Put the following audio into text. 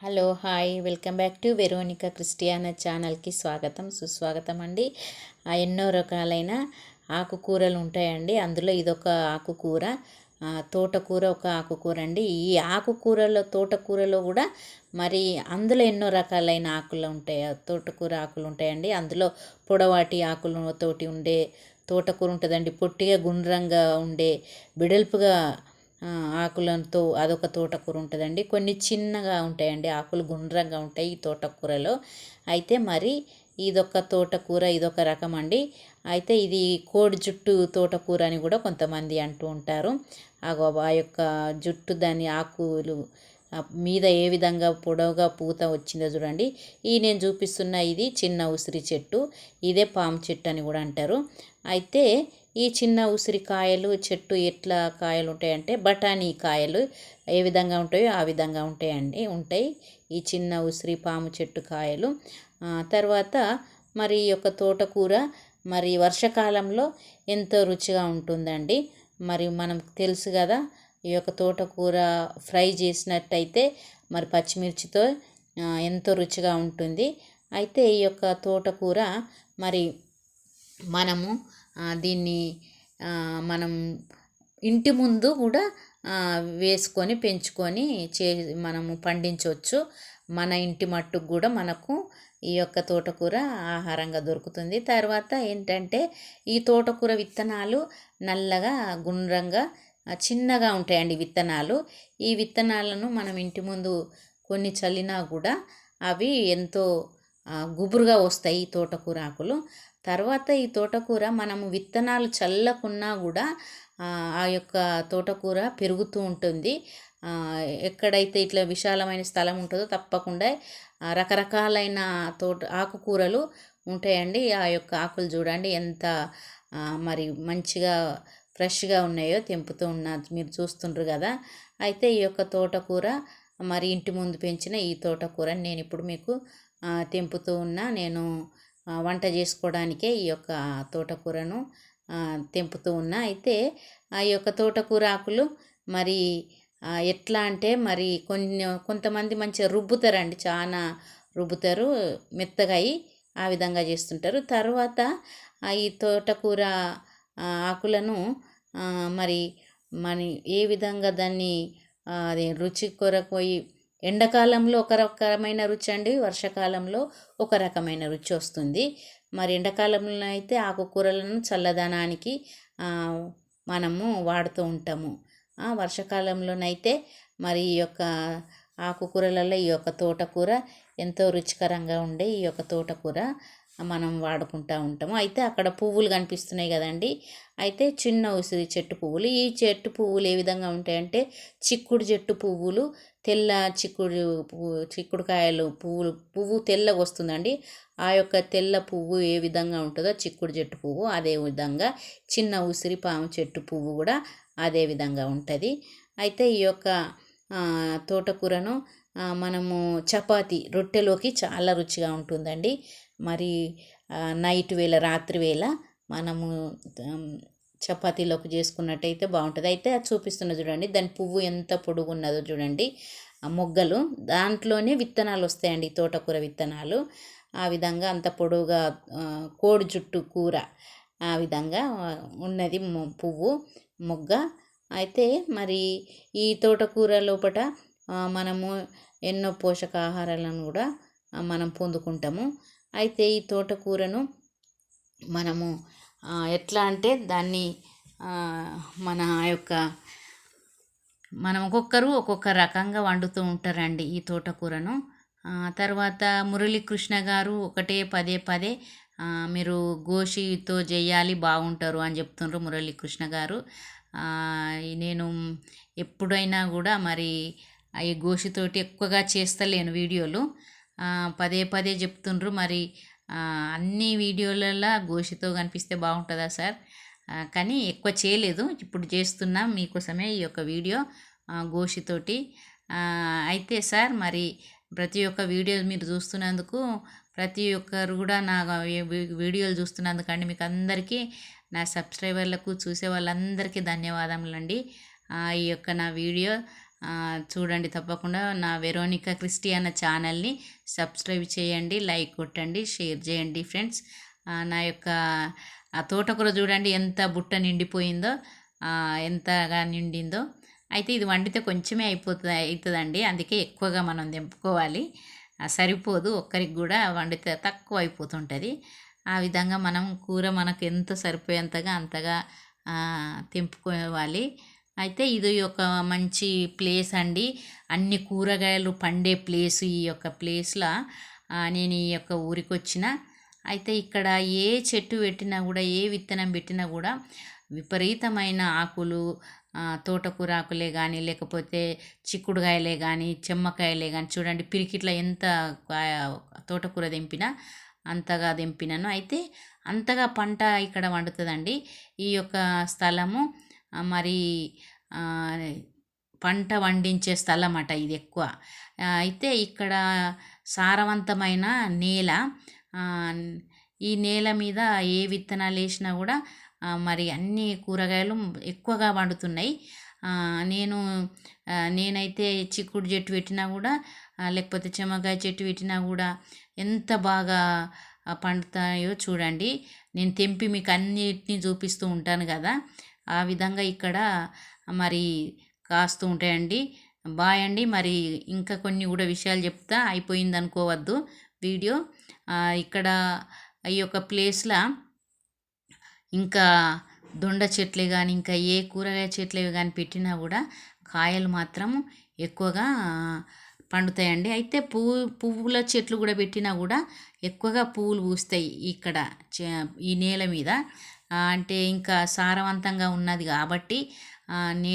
Hello hi. Welcome back to Veronica Christiana ఛానల్కి స్వాగతం సుస్వాగతం అండి ఎన్నో రకాలైన ఆకుకూరలు ఉంటాయండి. అందులో ఇదొక ఆకుకూర తోటకూర ఒక ఆకుకూర అండి ఈ ఆకుకూరలో తోటకూరలో కూడా మరి అందులో ఎన్నో రకాలైన ఆకులు ఉంటాయి. ఆ తోటకూర ఆకులు ఉంటాయండి. అందులో పొడవాటి ఆకులతోటి ఉండే తోటకూర ఉంటుందండి. పొట్టిగా గుండ్రంగా ఉండే బిడల్పుగా ఆకులతో అదొక తోటకూర ఉంటుందండి. కొన్ని చిన్నగా ఉంటాయండి ఆకులు గుండ్రంగా ఉంటాయి ఈ తోటకూరలో. అయితే మరి ఇదొక తోటకూర ఇదొక రకం అండి. అయితే ఇది కోడి జుట్టు తోటకూర అని కూడా కొంతమంది అంటూ ఉంటారు. ఆ యొక్క జుట్టు దాని ఆకులు మీద ఏ విధంగా పొడవుగా పూత వచ్చిందో చూడండి. ఈ నేను చూపిస్తున్న ఇది చిన్న ఉసిరి చెట్టు. ఇదే పాము చెట్టు అని కూడా అంటారు. అయితే ఈ చిన్న ఉసిరికాయలు చెట్టు ఎట్లా కాయలు ఉంటాయంటే బఠానీ కాయలు ఏ విధంగా ఉంటాయో ఆ విధంగా ఉంటాయండి ఉంటాయి. ఈ చిన్న ఉసిరి పాము చెట్టు కాయలు. తర్వాత మరి ఈ యొక్క తోటకూర మరి వర్షాకాలంలో ఎంతో రుచిగా ఉంటుందండి. మరి మనం తెలుసు కదా ఈ యొక్క తోటకూర ఫ్రై చేసినట్టయితే మరి పచ్చిమిర్చితో ఎంతో రుచిగా ఉంటుంది. అయితే ఈ యొక్క తోటకూర మరి మనము దీన్ని మనం ఇంటి ముందు కూడా వేసుకొని పెంచుకొని చే మనము పండించవచ్చు. మన ఇంటి మట్టుకు కూడా మనకు ఈ యొక్క తోటకూర ఆహారంగా దొరుకుతుంది. తర్వాత ఏంటంటే ఈ తోటకూర విత్తనాలు నల్లగా గుండ్రంగా చిన్నగా ఉంటాయండి విత్తనాలు. ఈ విత్తనాలను మనం ఇంటి ముందు కొన్ని చల్లినా కూడా అవి ఎంతో గుబురుగా వస్తాయి ఈ తోటకూర ఆకులు. తర్వాత ఈ తోటకూర మనము విత్తనాలు చల్లకున్నా కూడా ఆ, యొక్క తోటకూర పెరుగుతూ ఉంటుంది. ఎక్కడైతే ఇట్లా విశాలమైన స్థలం ఉంటుందో తప్పకుండా రకరకాలైన తోట ఆకుకూరలు ఉంటాయండి. ఆ యొక్క ఆకులు చూడండి ఎంత మరి మంచిగా ఫ్రెష్గా ఉన్నాయో తెంపుతూ ఉన్న మీరు చూస్తుండ్రు కదా. అయితే ఈ యొక్క తోటకూర మరి ఇంటి ముందు పెంచిన ఈ తోటకూరని నేను ఇప్పుడు మీకు తెంపుతూ ఉన్నా. నేను వంట చేసుకోవడానికే ఈ యొక్క తోటకూరను తెంపుతూ ఉన్నా. అయితే ఆ యొక్క తోటకూర ఆకులు మరి ఎట్లా అంటే మరి కొన్ని కొంతమంది మంచిగా రుబ్బుతారండి. చాలా రుబ్బుతారు మెత్తగా అయి ఆ విధంగా చేస్తుంటారు. తర్వాత ఈ తోటకూర ఆకులను మరి మన ఏ విధంగా దాన్ని అది రుచి కొరకు ఎండాకాలంలో ఒక రకమైన రుచి అండి వర్షాకాలంలో ఒక రకమైన రుచి వస్తుంది. మరి ఎండాకాలంలో అయితే ఆకుకూరలను చల్లదనానికి మనము వాడుతూ ఉంటాము. వర్షాకాలంలోనైతే మరి ఈ యొక్క ఆకుకూరలలో ఈ యొక్క తోటకూర ఎంతో రుచికరంగా ఉండే ఈ యొక్క తోటకూర మనం వాడుకుంటూ ఉంటాము. అయితే అక్కడ పువ్వులు కనిపిస్తున్నాయి కదండి. అయితే చిన్న ఉసిరి చెట్టు పువ్వులు. ఈ చెట్టు పువ్వులు ఏ విధంగా ఉంటాయంటే చిక్కుడు చెట్టు పువ్వులు తెల్ల చిక్కుడు పువ్వు చిక్కుడుకాయలు పువ్వులు పువ్వు తెల్లగా వస్తుందండి. ఆ యొక్క తెల్ల పువ్వు ఏ విధంగా ఉంటుందో చిక్కుడు చెట్టు పువ్వు అదే విధంగా చిన్న ఉసిరి పాము చెట్టు పువ్వు కూడా అదే విధంగా ఉంటుంది. అయితే ఈ యొక్క తోటకూరను మనము చపాతి రొట్టెలోకి చాలా రుచిగా ఉంటుందండి. మరి నైట్ వేళ రాత్రి వేళ మనము చపాతీలోకి చేసుకున్నట్టయితే బాగుంటుంది. అయితే అది చూపిస్తున్న చూడండి దాని పువ్వు ఎంత పొడుగు ఉన్నదో చూడండి. ఆ మొగ్గలు దాంట్లోనే విత్తనాలు వస్తాయండి తోటకూర విత్తనాలు. ఆ విధంగా అంత పొడవుగా కోడి జుట్టు కూర ఆ విధంగా ఉన్నది మొ- పువ్వు మొగ్గ. అయితే మరి ఈ తోటకూర లోపట మనము ఎన్నో పోషకాహారాలను కూడా మనం పొందుకుంటాము. అయితే ఈ తోటకూరను మనము ఎట్లా అంటే దాన్ని మన యొక్క మనం ఒక్కొక్కరు ఒక్కొక్క రకంగా వండుతూ ఉంటారండి ఈ తోటకూరను. తర్వాత మురళీకృష్ణ గారు ఒకటే పదే పదే మీరు గోషితో చేయాలి బాగుంటారు అని చెప్తుండ్రు మురళీకృష్ణ గారు. నేను ఎప్పుడైనా కూడా మరి ఈ గోషితోటి ఎక్కువగా చేస్తలేను వీడియోలు. పదే పదే చెప్తుండ్రు. మరి అన్ని వీడియోలలో గోషితో కనిపిస్తే బాగుంటుందా సార్? కానీ ఎక్కువ చేయలేదు. ఇప్పుడు చేస్తున్నా మీకోసమే ఈ యొక్క వీడియో గోషితోటి. అయితే సార్ మరి ప్రతి ఒక్క వీడియో మీరు చూస్తున్నందుకు ప్రతి ఒక్కరు కూడా నా వీడియోలు వీడియోలు చూస్తున్నందుకండి. మీకు అందరికీ నా సబ్స్క్రైబర్లకు చూసే వాళ్ళందరికీ ధన్యవాదములండి. ఈ యొక్క నా వీడియో చూడండి తప్పకుండా నా వెరోనికా క్రిస్టి అన్న ఛానల్ని సబ్స్క్రైబ్ చేయండి లైక్ కొట్టండి షేర్ చేయండి ఫ్రెండ్స్. నా యొక్క ఆ తోటకూర చూడండి ఎంత బుట్ట నిండిపోయిందో ఎంతగా నిండిందో. అయితే ఇది వండితే కొంచెమే అయిపోతుంది అవుతుందండి అందుకే ఎక్కువగా మనం తెంపుకోవాలి. సరిపోదు ఒక్కరికి కూడా వండితే తక్కువ అయిపోతుంటుంది. ఆ విధంగా మనం కూర మనకు ఎంత సరిపోయేంతగా అంతగా తెంపుకోవాలి. అయితే ఇది ఒక మంచి ప్లేస్ అండి. అన్ని కూరగాయలు పండే ప్లేస్ ఈ యొక్క ప్లేస్లో. నేను ఈ యొక్క ఊరికి వచ్చిన అయితే ఇక్కడ ఏ చెట్టు పెట్టినా కూడా ఏ విత్తనం పెట్టినా కూడా విపరీతమైన ఆకులు తోటకూర ఆకులే కానీ లేకపోతే చిక్కుడుకాయలే కానీ చెమ్మకాయలే కానీ చూడండి పిరికిట్ల ఎంత తోటకూర దింపినా అంతగా తెంపినాను. అయితే అంతగా పంట ఇక్కడ వండుతుందండి. ఈ యొక్క స్థలము మరి పంట వండించే స్థలం అట ఇది ఎక్కువ. అయితే ఇక్కడ సారవంతమైన నేల ఈ నేల మీద ఏ విత్తనాలు వేసినా కూడా మరి అన్ని కూరగాయలు ఎక్కువగా పండుతున్నాయి. నేను నేనైతే చిక్కుడు చెట్టు పెట్టినా కూడా లేకపోతే చెమ్మకాయ చెట్టు పెట్టినా కూడా ఎంత బాగా పండుతాయో చూడండి. నేను తెంపి మీకు అన్నిటినీ చూపిస్తూ ఉంటాను కదా. ఆ విధంగా ఇక్కడ మరి కాస్తూ ఉంటాయండి. బాయ్ అండి. మరి ఇంకా కొన్ని కూడా విషయాలు చెప్తా. అయిపోయింది అనుకోవద్దు వీడియో ఇక్కడ ఈ యొక్క ప్లేస్లో ఇంకా దొండ చెట్లే కానీ ఇంకా ఏ కూరగాయ చెట్లే కానీ పెట్టినా కూడా కాయలు మాత్రం ఎక్కువగా పండుతాయండి. అయితే పువ్వు పువ్వుల చెట్లు కూడా పెట్టినా కూడా ఎక్కువగా పువ్వులు పూస్తాయి ఇక్కడ ఈ నేల మీద. అంటే ఇంకా సారవంతంగా ఉన్నది కాబట్టి నే